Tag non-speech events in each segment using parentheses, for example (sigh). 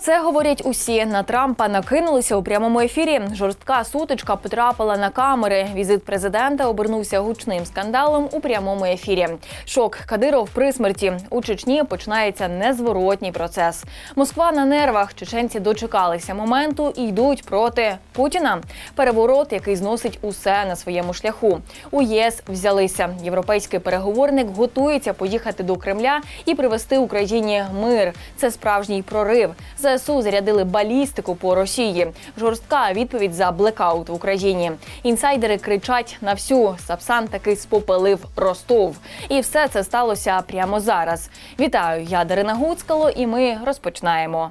Це говорять усі. На Трампа накинулися у прямому ефірі. Жорстка сутичка потрапила на камери. Візит президента обернувся гучним скандалом у прямому ефірі. Шок Кадиров при смерті у Чечні починається незворотній процес. Москва на нервах. Чеченці дочекалися моменту і йдуть проти Путіна. Переворот, який зносить усе на своєму шляху. У ЄС взялися. Європейський переговорник готується поїхати до Кремля і привести Україні мир. Це справжній прорив. ЗСУ зарядили балістику по Росії. Жорстка відповідь за блекаут в Україні. Інсайдери кричать на всю. Сапсан таки спопелив Ростов. І все це сталося прямо зараз. Вітаю, я Дарина Гуцкало, і ми розпочинаємо.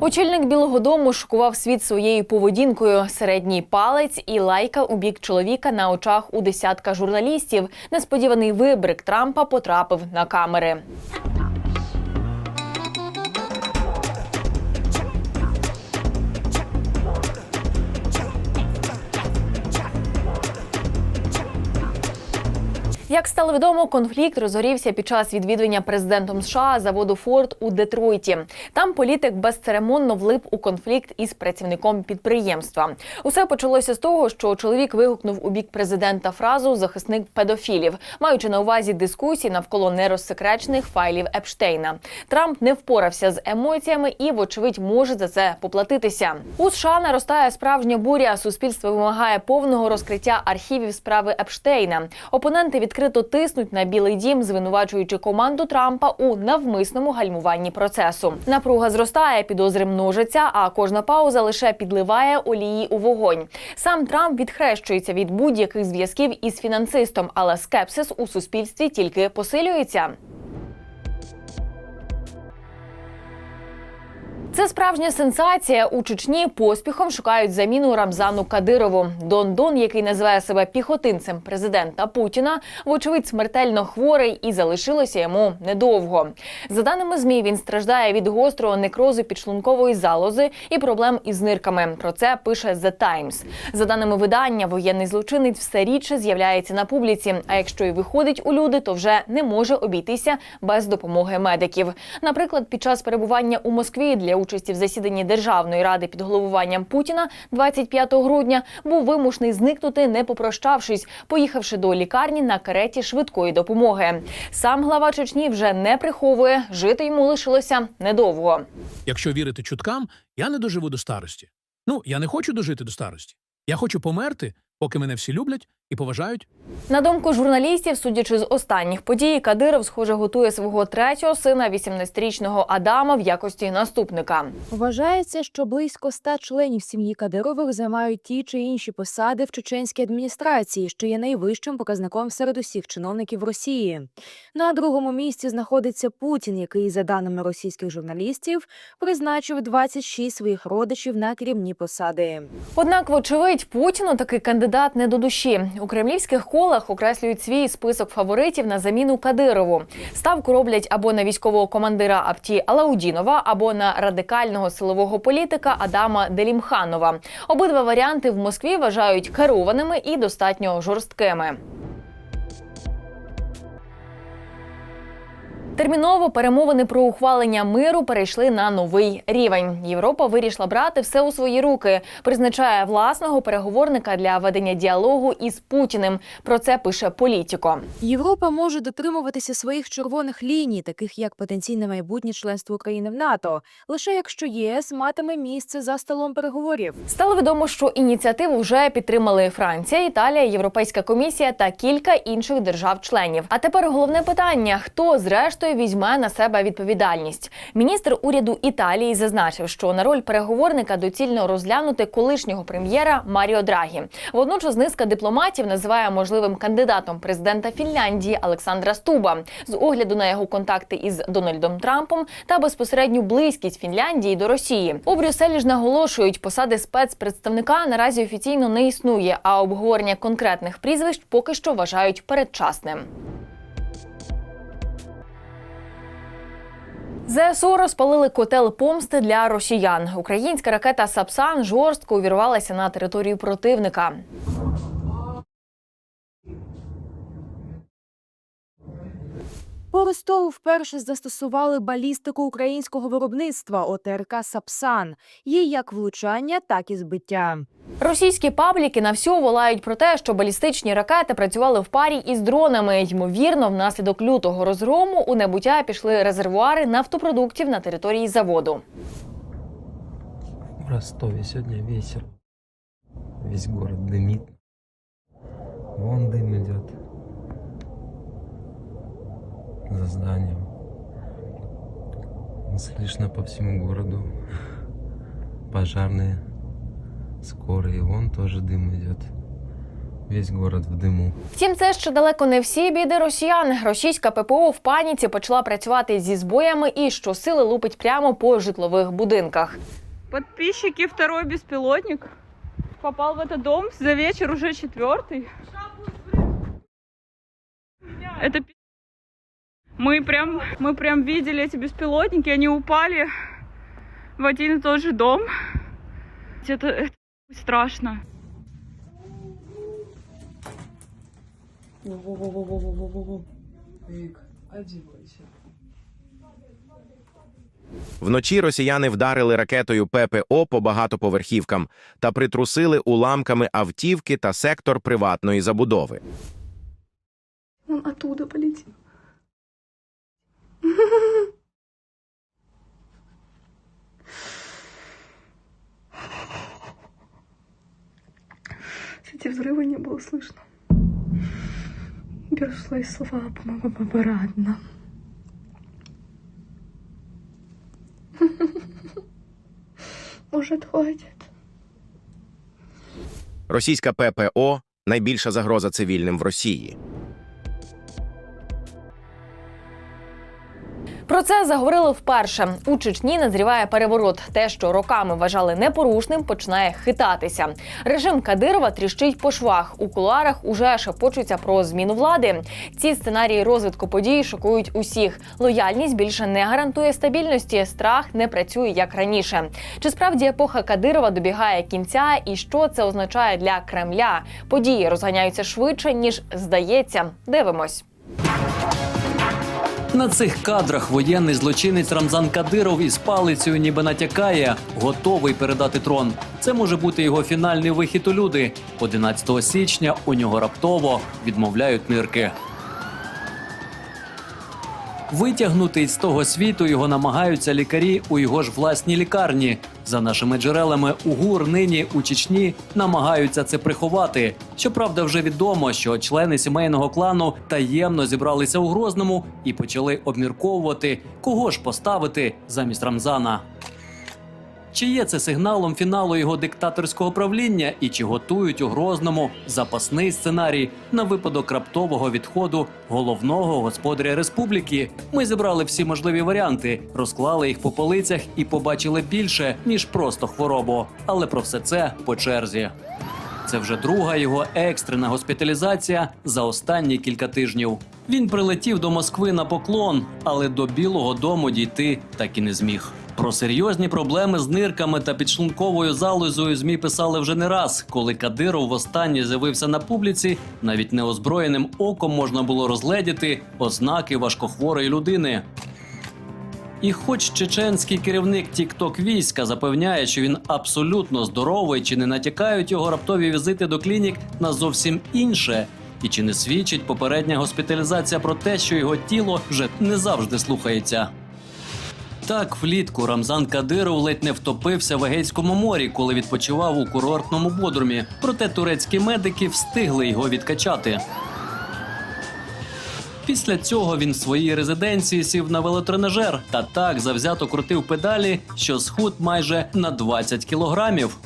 Очільник Білого Дому шокував світ своєю поведінкою. Середній палець і лайка у бік чоловіка на очах у десятка журналістів. Несподіваний вибрик Трампа потрапив на камери. Як стало відомо, конфлікт розгорівся під час відвідування президентом США заводу Форд у Детройті. Там політик безцеремонно влип у конфлікт із працівником підприємства. Усе почалося з того, що чоловік вигукнув у бік президента фразу захисник педофілів, маючи на увазі дискусії навколо нерозсекречених файлів Епштейна. Трамп не впорався з емоціями і, вочевидь, може за це поплатитися. У США наростає справжня буря. Суспільство вимагає повного розкриття архівів справи Епштейна. Опоненти відкрито тиснуть на Білий Дім, звинувачуючи команду Трампа у навмисному гальмуванні процесу. Напруга зростає, підозри множаться, а кожна пауза лише підливає олії у вогонь. Сам Трамп відхрещується від будь-яких зв'язків із фінансистом, але скепсис у суспільстві тільки посилюється. Це справжня сенсація. У Чечні поспіхом шукають заміну Рамзану Кадирову. Дон Дон, який називає себе піхотинцем президента Путіна, вочевидь смертельно хворий і залишилося йому недовго. За даними змі, він страждає від гострого некрозу підшлункової залози і проблем із нирками. Про це пише The Times. За даними видання, воєнний злочинець все рідше з'являється на публіці. А якщо й виходить у люди, то вже не може обійтися без допомоги медиків. Наприклад, під час перебування у Москві для участі в засіданні Державної ради під головуванням Путіна 25 грудня був вимушений зникнути, не попрощавшись, поїхавши до лікарні на кареті швидкої допомоги. Сам глава Чечні вже не приховує, жити йому лишилося недовго. Якщо вірити чуткам, я не доживу до старості. Ну, я не хочу дожити до старості. Я хочу померти, поки мене всі люблять і поважають. На думку журналістів, судячи з останніх подій, Кадиров, схоже, готує свого третього сина, 18-річного Адама, в якості наступника. Вважається, що близько ста членів сім'ї Кадирових займають ті чи інші посади в чеченській адміністрації, що є найвищим показником серед усіх чиновників Росії. На другому місці знаходиться Путін, який, за даними російських журналістів, призначив 26 своїх родичів на керівні посади. Однак, вочевидь, Путіну такий кандидат не до душі. У кремлівських колах окреслюють свій список фаворитів на заміну Кадирову. Ставку роблять або на військового командира Апті Алаудінова, або на радикального силового політика Адама Делімханова. Обидва варіанти в Москві вважають керованими і достатньо жорсткими. Терміново перемовини про ухвалення миру перейшли на новий рівень. Європа вирішила брати все у свої руки, призначає власного переговорника для ведення діалогу із Путіним. Про це пише політіко. Європа може дотримуватися своїх червоних ліній, таких як потенційне майбутнє членство України в НАТО, лише якщо ЄС матиме місце за столом переговорів. Стало відомо, що ініціативу вже підтримали Франція, Італія, Європейська комісія та кілька інших держав-членів. А тепер головне питання: хто зрештою візьме на себе відповідальність? Міністр уряду Італії зазначив, що на роль переговорника доцільно розглянути колишнього прем'єра Маріо Драгі. Водночас низка дипломатів називає можливим кандидатом президента Фінляндії Олександра Стуба з огляду на його контакти із Дональдом Трампом та безпосередню близькість Фінляндії до Росії. У Брюсселі ж наголошують, посади спецпредставника наразі офіційно не існує, а обговорення конкретних прізвищ поки що вважають передчасним. ЗСУ розпалили котел помсти для росіян. Українська ракета Сапсан жорстко увірвалася на територію противника. По Ростову вперше застосували балістику українського виробництва ОТРК Сапсан. Їй як влучання, так і збиття. Російські пабліки на всю волають про те, що балістичні ракети працювали в парі із дронами. Ймовірно, внаслідок лютого розгрому у небуття пішли резервуари нафтопродуктів на території заводу. В Ростове сегодня вечер. Весь город дымит. Вон дым идет За зданием. Слышно по всему городу. Пожарные. Скорые. Вон тоже дым идет. Весь город в дыму. Втім, це ще далеко не всі біди росіян. Російська ППО в паніці почала працювати зі збоями і щосили лупить прямо по житлових будинках. Подписчики, второй беспилотник попал в этот дом. За вечер уже четвертый. Это пи- мы прям, мы прям видели эти беспилотники, они упали в один и тот же дом. Это, это страшно. Вночі росіяни вдарили ракетою ППО по багатоповерхівкам та притрусили уламками автівки та сектор приватної забудови. Он оттуда полетел. Эти взрывы не было слышно. Беру свои слова по-моему, обратно. Может, хватит? Російська ППО найбільша загроза цивільним в Росії. Про це заговорили вперше. У Чечні назріває переворот. Те, що роками вважали непорушним, починає хитатися. Режим Кадирова тріщить по швах. У кулуарах уже шепочуться про зміну влади. Ці сценарії розвитку подій шокують усіх. Лояльність більше не гарантує стабільності. Страх не працює як раніше. Чи справді епоха Кадирова добігає кінця, і що це означає для Кремля? Події розганяються швидше ніж здається. Дивимось. На цих кадрах воєнний злочинець Рамзан Кадиров із палицею ніби натякає, готовий передати трон. Це може бути його фінальний вихід у люди. 11 січня у нього раптово відмовляють нирки. Витягнути з того світу його намагаються лікарі у його ж власній лікарні. За нашими джерелами, УГУР нині у Чечні намагаються це приховати. Щоправда, вже відомо, що члени сімейного клану таємно зібралися у Грозному і почали обмірковувати, кого ж поставити замість Рамзана. Чи є це сигналом фіналу його диктаторського правління, і чи готують у Грозному запасний сценарій на випадок раптового відходу головного господаря республіки? Ми зібрали всі можливі варіанти, розклали їх по полицях і побачили більше ніж просто хворобу. Але про все це по черзі. Це вже друга його екстрена госпіталізація за останні кілька тижнів. Він прилетів до Москви на поклон, але до Білого Дому дійти так і не зміг. Про серйозні проблеми з нирками та підшлунковою залозою змі писали вже не раз, коли Кадиров востаннє з'явився на публіці, навіть неозброєним оком можна було розгледіти ознаки важкохворої людини. І хоч чеченський керівник Тікток війська запевняє, що він абсолютно здоровий, чи не натякають його раптові візити до клінік на зовсім інше, і чи не свідчить попередня госпіталізація про те, що його тіло вже не завжди слухається. Так, влітку Рамзан Кадиров ледь не втопився в Егейському морі, коли відпочивав у курортному бодрумі. Проте турецькі медики встигли його відкачати. Після цього він в своїй резиденції сів на велотренажер та так завзято крутив педалі, що схуд майже на 20 кілограмів.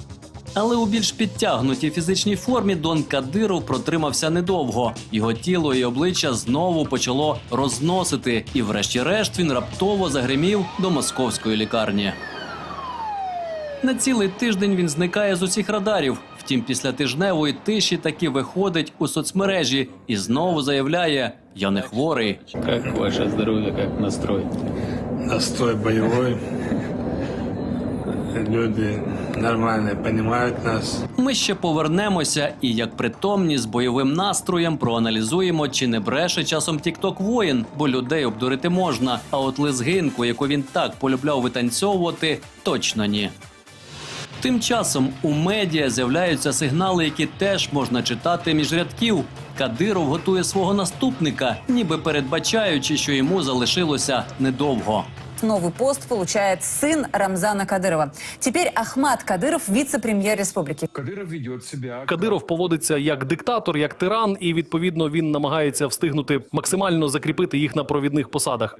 Але у більш підтягнутій фізичній формі Дон Кадиров протримався недовго. Його тіло і обличчя знову почало розносити, і, врешті-решт, він раптово загримів до московської лікарні. На цілий тиждень він зникає з усіх радарів. Втім, після тижневої тиші таки виходить у соцмережі і знову заявляє: Я не хворий. Как ваше здоровье, как настрой? Настрой боевой. Люди нормальные, понимают нас. Ми ще повернемося і, як притомні з бойовим настроєм, проаналізуємо, чи не бреше часом тікток воїн, бо людей обдурити можна. А от лезгинку, яку він так полюбляв витанцьовувати, точно ні. Тим часом у медіа з'являються сигнали, які теж можна читати між рядків. Кадиров готує свого наступника, ніби передбачаючи, що йому залишилося недовго. Новый пост получает сын Рамзана Кадырова. Теперь Ахмад Кадыров, вице-премьер республики. Кадиров поводиться як диктатор, як тиран, і відповідно він намагається встигнути максимально закріпити їх на провідних посадах.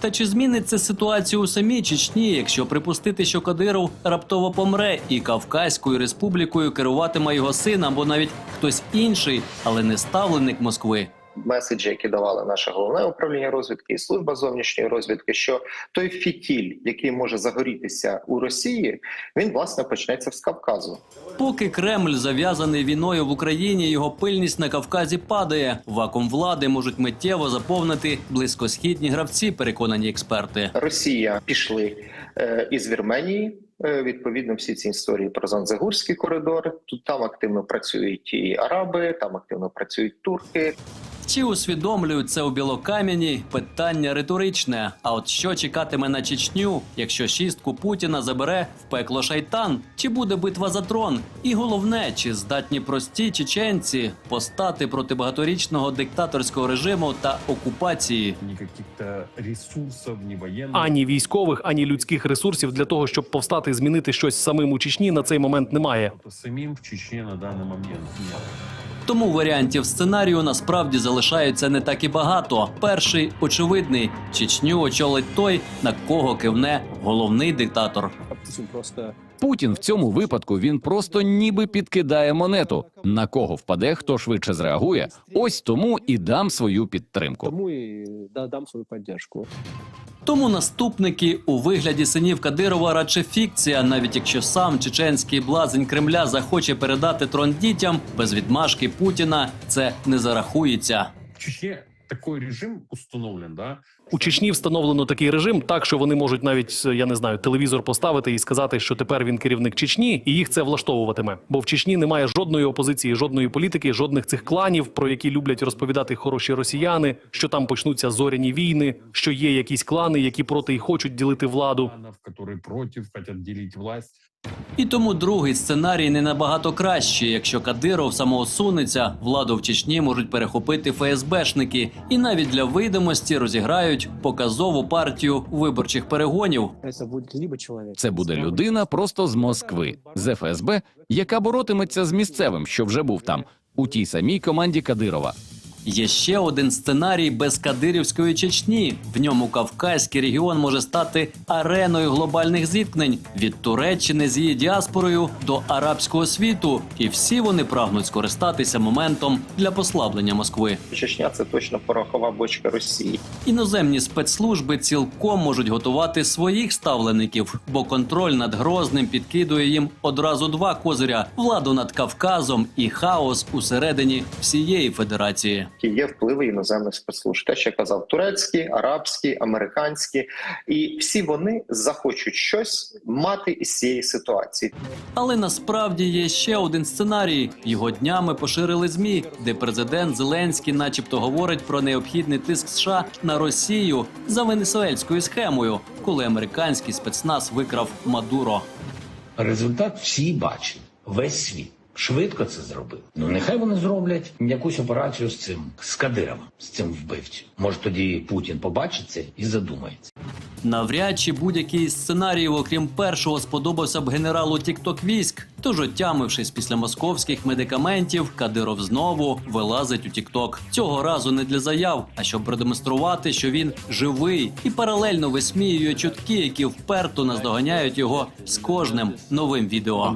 Та чи зміниться ситуацію у самій Чечні, якщо припустити, що Кадиров раптово помре, і Кавказькою республікою керуватиме його син або навіть хтось інший, але не ставленик Москви? Меседжі, які давали наше головне управління розвідки і служба зовнішньої розвідки, що той фітіль, який може загорітися у Росії, він власне почнеться з Кавказу. Поки Кремль зав'язаний війною в Україні, його пильність на Кавказі падає. Вакуум влади можуть миттєво заповнити близькосхідні гравці, переконані експерти. Росія пішли е, із Вірменії. Е, Відповідно, всі ці історії про Занзагурський коридор. Тут там активно працюють і араби, там активно працюють турки. Чи усвідомлюють це у Білокам'яні? Питання риторичне. А от що чекатиме на Чечню, якщо шістку Путіна забере в пекло шайтан? Чи буде битва за трон? І головне, чи здатні прості чеченці постати проти багаторічного диктаторського режиму та окупації? Ані військових, ані людських ресурсів для того, щоб повстати і змінити щось самим у Чечні на цей момент немає. Самим в Чечне на данный момент нет. Тому варіантів сценарію насправді залишається не так і багато. Перший очевидний Чечню очолить той, на кого кивне головний диктатор. Путін в цьому випадку він просто ніби підкидає монету. На кого впаде, хто швидше зреагує. Ось тому і дам свою підтримку. Тому і дам свою підтримку. Тому наступники у вигляді синів Кадирова радше фікція, навіть якщо сам чеченський блазень Кремля захоче передати трон дітям, без відмашки Путіна це не зарахується. В Чечне такой режим установлен, да? У Чечні встановлено такий режим, так що вони можуть навіть я не знаю телевізор поставити і сказати, що тепер він керівник Чечні, і їх це влаштовуватиме. Бо в Чечні немає жодної опозиції, жодної політики, жодних цих кланів, про які люблять розповідати хороші росіяни, що там почнуться зоряні війни, що є якісь клани, які проти і хочуть ділити владу. Которые против, хотят делить власть. І тому другий сценарій не набагато кращий. Якщо Кадиров самоусунеться, владу в Чечні можуть перехопити ФСБшники, і навіть для видимості розіграють показову партію виборчих перегонів. Це буде людина просто з Москви, з ФСБ, яка боротиметься з місцевим, що вже був там, у тій самій команді Кадирова. Є ще один сценарій без Кадирівської Чечні. В ньому Кавказький регіон може стати ареною глобальних зіткнень від Туреччини з її діаспорою до арабського світу, і всі вони прагнуть скористатися моментом для послаблення Москви. Чечня це точно порохова бочка Росії. Іноземні спецслужби цілком можуть готувати своїх ставлеників, бо контроль над Грозним підкидує їм одразу два козиря: владу над Кавказом і хаос усередині всієї федерації. Є впливи іноземних спецслужб. Те, що я казав, турецькі, арабські, американські, і всі вони захочуть щось мати із цієї ситуації. Але насправді є ще один сценарій. Його днями поширили змі, де президент Зеленський, начебто, говорить про необхідний тиск США на Росію за венесуельською схемою, коли американський спецназ викрав Мадуро. Результат всі бачать, весь світ. Швидко це зробив. Ну нехай вони зроблять якусь операцію з цим, з Кадировим, з цим вбивцем. Може тоді Путін побачить це і задумається. Навряд чи будь-який сценаріїв, окрім першого, сподобався б генералу Тікток військ. Тож, отямившись після московських медикаментів, Кадиров знову вилазить у Тікток. Цього разу не для заяв, а щоб продемонструвати, що він живий і паралельно висміює чутки, які вперто наздоганяють його з кожним новим відео.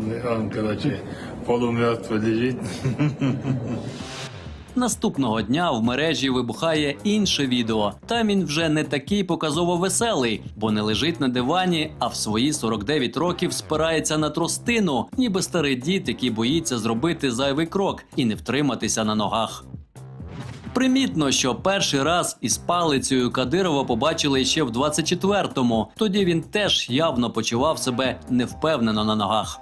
Он, короче, полумертвый лежит. Наступного дня в мережі вибухає інше відео. Там він вже не такий показово веселий, бо не лежить на дивані, а в свої 49 років спирається на тростину, ніби старий дід, який боїться зробити зайвий крок і не втриматися на ногах. Примітно, що перший раз із палицею Кадирова побачили ще в 24-му. Тоді він теж явно почував себе невпевнено на ногах.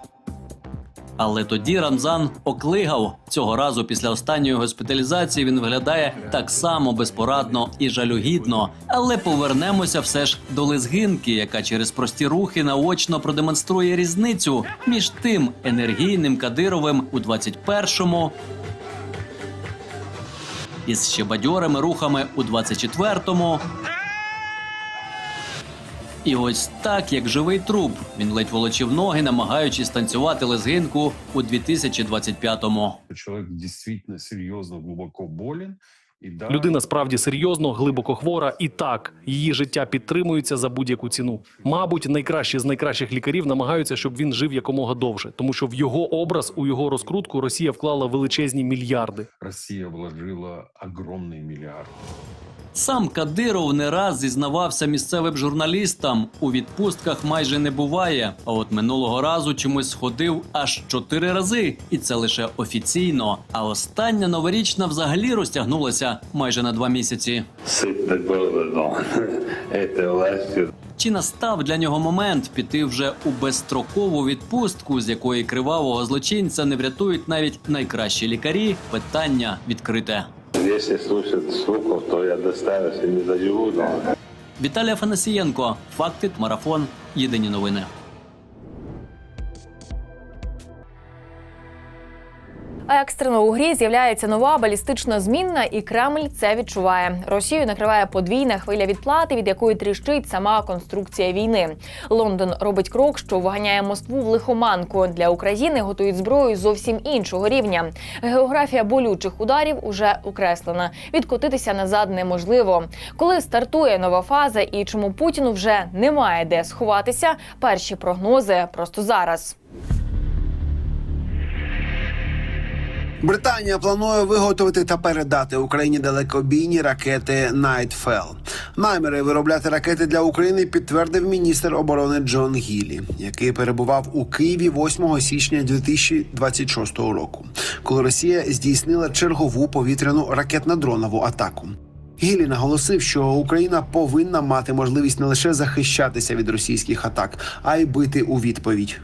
Але тоді Рамзан оклигав. Цього разу після останньої госпіталізації він виглядає так само безпорадно і жалюгідно. Але повернемося все ж до лезгинки, яка через прості рухи наочно продемонструє різницю між тим енергійним Кадировим у 21-му із ще бадьорими рухами у 24-му. І ось так, як живий труп, він ледь волочив ноги, намагаючись танцювати лезгинку у 2025-му. Человек действительно серьезно, глубоко болен. Людина справді серйозно, глибоко хвора, і так її життя підтримується за будь-яку ціну. Мабуть, найкращі з найкращих лікарів намагаються, щоб він жив якомога довше, тому що в його образ, у його розкрутку Росія вклала величезні мільярди. Россия вложила огромные миллиарды. Сам Кадиров не раз зізнавався місцевим журналістам. У відпустках майже не буває. А от минулого разу чомусь сходив аж чотири рази, і це лише офіційно. А остання новорічна взагалі розтягнулася майже на два місяці. (laughs) Чи настав для нього момент піти вже у безстрокову відпустку, з якої кривавого злочинця не врятують навіть найкращі лікарі? Питання відкрите. Если слушать слухов, то я доставился не но Віталій Афанасієнко, факти, марафон, єдині новини. Екстрено у грі з'являється нова балістична змінна, і Кремль це відчуває. Росію накриває подвійна хвиля відплати, від якої тріщить сама конструкція війни. Лондон робить крок, що вганяє Москву в лихоманку. Для України готують зброю зовсім іншого рівня. Географія болючих ударів уже окреслена. Відкотитися назад неможливо. Коли стартує нова фаза і чому Путіну вже немає де сховатися, перші прогнози просто зараз. Британія планує виготовити та передати Україні далекобійні ракети Nightfall. Наміри виробляти ракети для України підтвердив міністр оборони Джон Гілі, який перебував у Києві 8 січня 2026 року, коли Росія здійснила чергову повітряну ракетно-дронову атаку. Гілі наголосив, що Україна повинна мати можливість не лише захищатися від російських атак, а й бити у відповідь.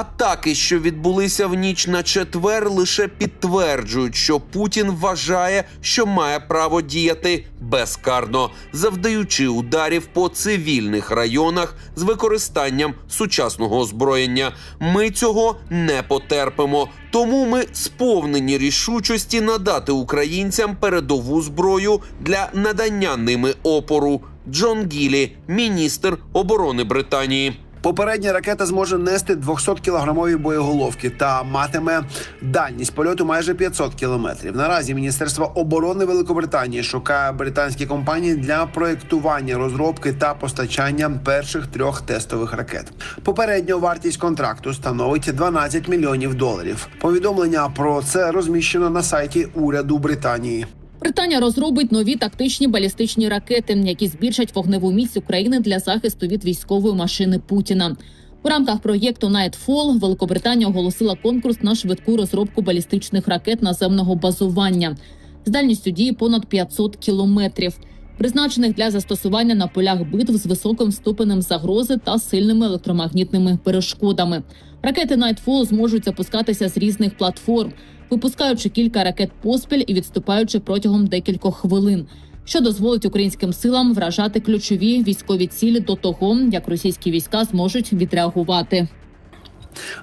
Атаки, що відбулися в ніч на четвер, лише підтверджують, що Путін вважає, що має право діяти безкарно, завдаючи ударів по цивільних районах з використанням сучасного озброєння. Ми цього не потерпимо. Тому ми сповнені рішучості надати українцям передову зброю для надання ними опору. Джон Гілі, міністр оборони Британії. Попередня ракета зможе нести 200-кілограмові боєголовки та матиме дальність польоту майже 500 кілометрів. Наразі Міністерство оборони Великобританії шукає британські компанії для проєктування, розробки та постачання перших трьох тестових ракет. Попередньо вартість контракту становить 12 мільйонів доларів. Повідомлення про це розміщено на сайті уряду Британії. Британія розробить нові тактичні балістичні ракети, які збільшать вогневу міць України для захисту від військової машини Путіна. У рамках проєкту Nightfall Великобританія оголосила конкурс на швидку розробку балістичних ракет наземного базування з дальністю дії понад 500 кілометрів, призначених для застосування на полях битв з високим ступенем загрози та сильними електромагнітними перешкодами. Ракети Nightfall зможуть запускатися з різних платформ, випускаючи кілька ракет поспіль і відступаючи протягом декількох хвилин, що дозволить українським силам вражати ключові військові цілі до того, як російські війська зможуть відреагувати.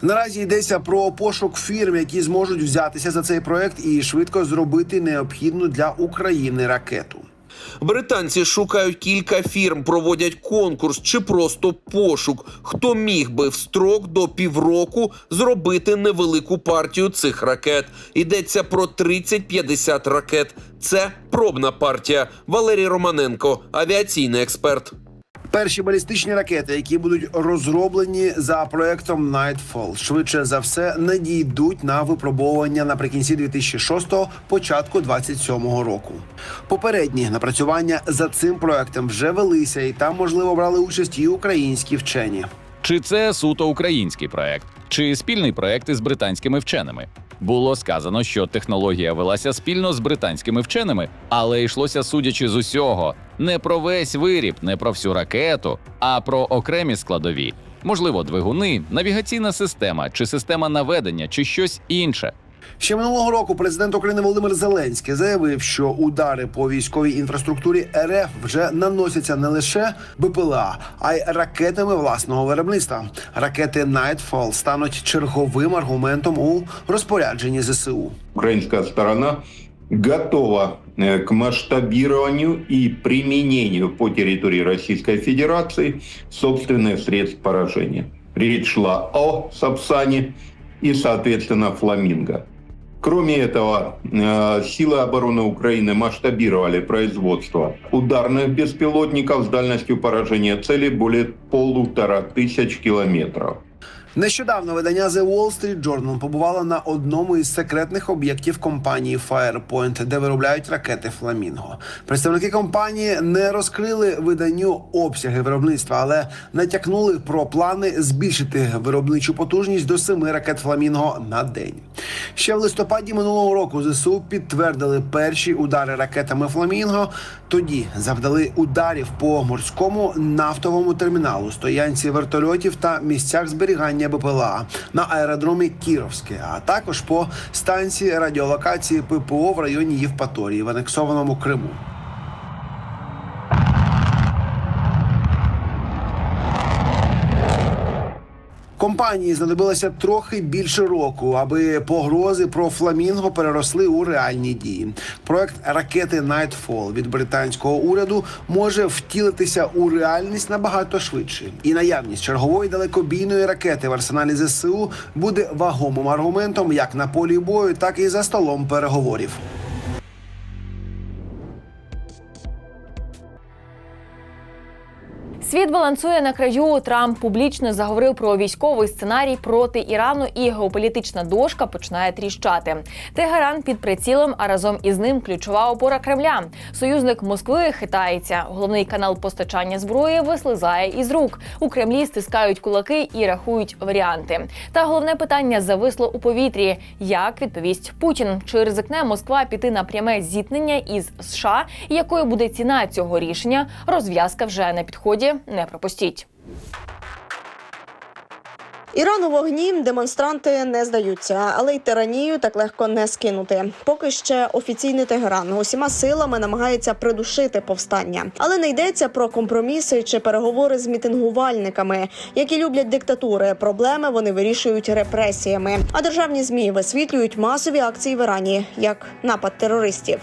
Наразі йдеться про пошук фірм, які зможуть взятися за цей проект і швидко зробити необхідну для України ракету. Британці шукають кілька фірм, проводять конкурс чи просто пошук. Хто міг би в строк до півроку зробити невелику партію цих ракет? Йдеться про 30-50 ракет. Це пробна партія. Валерій Романенко, авіаційний експерт. Перші балістичні ракети, які будуть розроблені за проектом Nightfall, швидше за все надійдуть на випробовування наприкінці 2006-го, початку 27-го року. Попередні напрацювання за цим проектом вже велися, і там можливо брали участь і українські вчені. Чи це суто український проект, чи спільний проект із британськими вченими? Було сказано, що технологія велася спільно з британськими вченими, але йшлося, судячи з усього, не про весь виріб, не про всю ракету, а про окремі складові. Можливо, двигуни, навігаційна система чи система наведення, чи щось інше. Ще минулого року президент України Володимир Зеленський заявив, що удари по військовій інфраструктурі РФ вже наносяться не лише БПЛА, а й ракетами власного виробництва. Ракети Nightfall стануть черговим аргументом у розпорядженні ЗСУ. Украинская сторона готова э, к масштабированию и применению по территории Российской Федерации собственных средств поражения. Речь шла о Сапсане и, соответственно, Фламинго. Кроме этого, э, силы обороны Украины масштабировали производство ударных беспилотников с дальностью поражения цели более полутора тысяч километров. Нещодавно видання The Wall Street Journal побувало на одному із секретних об'єктів компанії Firepoint, де виробляють ракети Фламінго. Представники компанії не розкрили виданню обсяги виробництва, але натякнули про плани збільшити виробничу потужність до семи ракет Фламінго на день. Ще в листопаді минулого року ЗСУ підтвердили перші удари ракетами Фламінго. Тоді завдали ударів по морському нафтовому терміналу, стоянці вертольотів та місцях зберігання БПЛА на аеродромі Кіровське, а також по станції радіолокації ППО в районі Євпаторії в анексованому Криму. Компанії знадобилося трохи більше року, аби погрози про фламінго переросли у реальні дії. Проект ракети Nightfall від британського уряду може втілитися у реальність набагато швидше. І наявність чергової далекобійної ракети в арсеналі ЗСУ буде вагомим аргументом як на полі бою, так і за столом переговорів. Світ балансує на краю. Трамп публічно заговорив про військовий сценарій проти Ірану, і геополітична дошка починає тріщати. Тегеран під прицілом, а разом із ним ключова опора Кремля. Союзник Москви хитається. Головний канал постачання зброї вислизає із рук. У Кремлі стискають кулаки і рахують варіанти. Та головне питання зависло у повітрі: як відповість Путін? Чи ризикне Москва піти на пряме зіткнення із США? Якою буде ціна цього рішення? Розв'язка вже на підході. Не пропустіть. Іран у вогні демонстранти не здаються, але й тиранію так легко не скинути. Поки ще офіційний Тегеран усіма силами намагається придушити повстання, але не йдеться про компроміси чи переговори з мітингувальниками, які люблять диктатури. Проблеми вони вирішують репресіями. А державні змі висвітлюють масові акції в Ірані як напад терористів.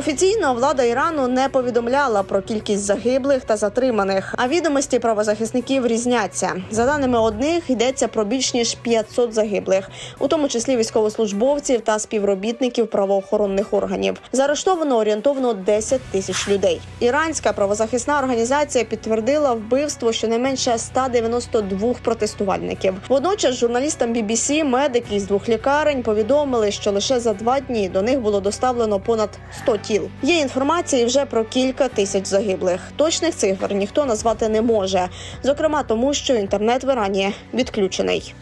Офіційно влада Ірану не повідомляла про кількість загиблих та затриманих, а відомості правозахисників різняться. За даними одних, йдеться про більш ніж 500 загиблих, у тому числі військовослужбовців та співробітників правоохоронних органів. Заарештовано орієнтовно 10 тисяч людей. Іранська правозахисна організація підтвердила вбивство щонайменше 192 протестувальників. Водночас журналістам BBC медики із двох лікарень повідомили, що лише за два дні до них було доставлено понад 100 тіл. Є інформації вже про кілька тисяч загиблих. Точних цифр ніхто назвати не може, зокрема тому, що інтернет в Ірані відключений.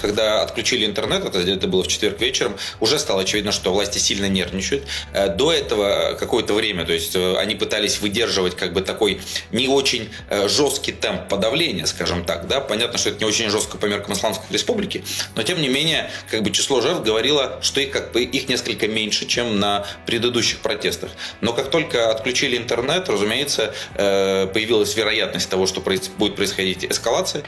Когда отключили интернет, это, это было в четверг вечером, уже стало очевидно, что власти сильно нервничают. Э, До этого какое-то время, то есть э, они пытались выдерживать как бы такой не очень э, жесткий темп подавления, скажем так, да, понятно, что это не очень жестко по меркам Исламской республики, но тем не менее, как бы число жертв говорило, что их как бы их несколько меньше, чем на предыдущих протестах. Но как только отключили интернет, разумеется, э, появилась вероятность того, что будет происходить эскалация.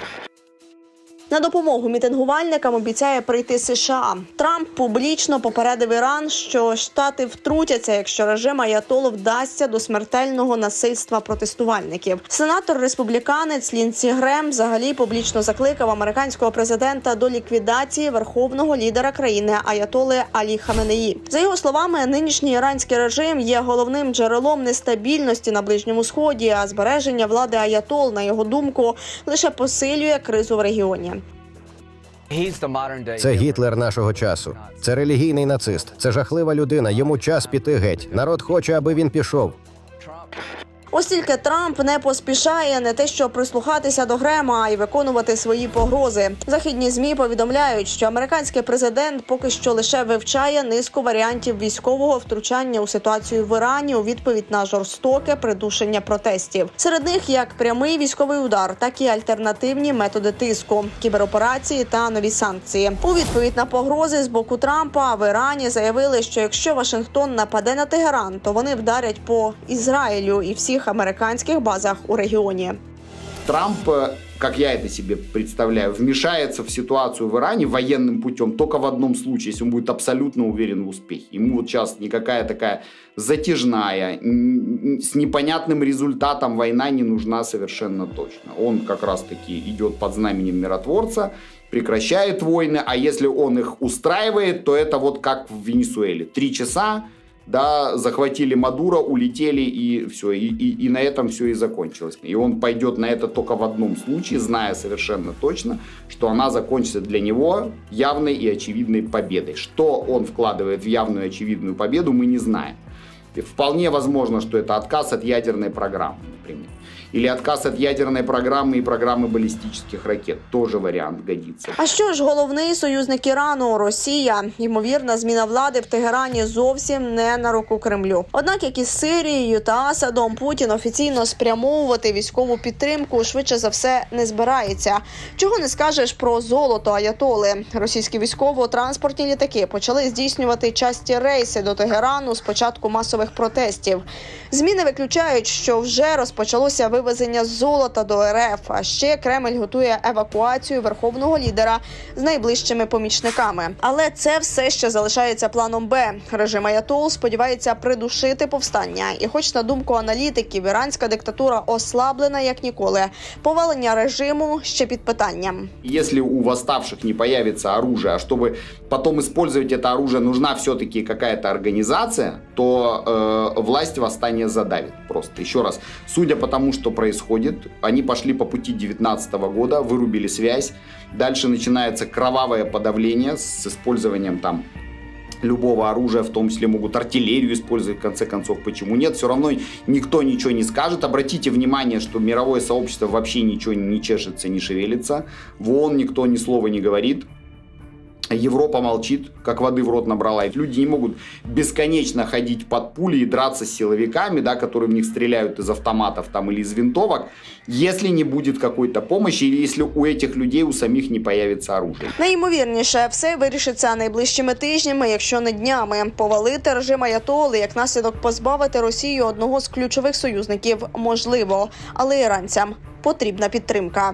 На допомогу мітингувальникам обіцяє прийти США. Трамп публічно попередив Іран, що штати втрутяться, якщо режим Аятолу вдасться до смертельного насильства протестувальників. Сенатор республіканець Лінсі Грем взагалі публічно закликав американського президента до ліквідації верховного лідера країни Аятоли Алі Хаменеї. За його словами, нинішній іранський режим є головним джерелом нестабільності на ближньому сході. А збереження влади Аятол, на його думку, лише посилює кризу в регіоні. Це Гітлер нашого часу. Це релігійний нацист. Це жахлива людина. Йому час піти геть. Народ хоче, аби він пішов. Ось тільки Трамп не поспішає не те, що прислухатися до Грема, а й виконувати свої погрози. Західні змі повідомляють, що американський президент поки що лише вивчає низку варіантів військового втручання у ситуацію в Ірані у відповідь на жорстоке придушення протестів. Серед них як прямий військовий удар, так і альтернативні методи тиску, кібероперації та нові санкції. У відповідь на погрози з боку Трампа в Ірані заявили, що якщо Вашингтон нападе на Тегеран, то вони вдарять по Ізраїлю і всіх американських базах у регіоні. Трамп, э, как я это себе представляю, вмешается в ситуацию в Иране военным путем только в одном случае, если он будет абсолютно уверен в успехе. Ему вот сейчас никакая такая затяжная, с непонятным результатом война не нужна совершенно точно. Он как раз-таки идет под знаменем миротворца, прекращает войны, а если он их устраивает, то это вот как в Венесуэле. Три часа, да, захватили Мадуро, улетели и все, и, и, и на этом все и закончилось. И он пойдет на это только в одном случае, зная совершенно точно, что она закончится для него явной и очевидной победой. Что он вкладывает в явную и очевидную победу, мы не знаем. И вполне возможно, что это отказ от ядерной программы, например. Или отказ от ядерной программы и программы баллистических ракет. Тоже вариант годится. А що ж головний союзник Ірану Росія? Ймовірна зміна влади в Тегерані зовсім не на руку Кремлю. Однак, як із Сирією та Асадом, Путін офіційно спрямовувати військову підтримку швидше за все не збирається. Чого не скажеш про золото Аятоли? Російські військово-транспортні літаки почали здійснювати часті рейси до Тегерану з початку масових протестів. Зміни виключають, що вже розпочалося вивезення золота до РФ. А ще Кремль готує евакуацію верховного лідера з найближчими помічниками. Але це все ще залишається планом Б. Режим Аятол сподівається придушити повстання. І, хоч на думку аналітиків, іранська диктатура ослаблена як ніколи. Повалення режиму ще під питанням. Если у восставших не появится оружие, а чтобы потом использовать это оружие нужна все-таки какая-то организация, то э, власть восстание задавит просто. Еще раз, судя по тому, что Происходит, они пошли по пути 19 года, вырубили связь, дальше начинается кровавое подавление с использованием там любого оружия, в том числе могут артиллерию использовать, в конце концов, почему нет, все равно никто ничего не скажет. Обратите внимание, что мировое сообщество вообще ничего не чешется, не шевелится, в ООН никто ни слова не говорит, Европа молчит, как воды в рот набрала. И люди не могут бесконечно ходить под пули и драться с силовиками, да, которые в них стреляют из автоматов там, или из винтовок, если не будет какой-то помощи или если у этих людей у самих не появится оружие. Найімовірніше, все вирішиться найближчими тижнями, якщо не днями. Повалити режим Аятоли, як наслідок позбавити Росію одного з ключових союзників можливо, але іранцям потрібна підтримка.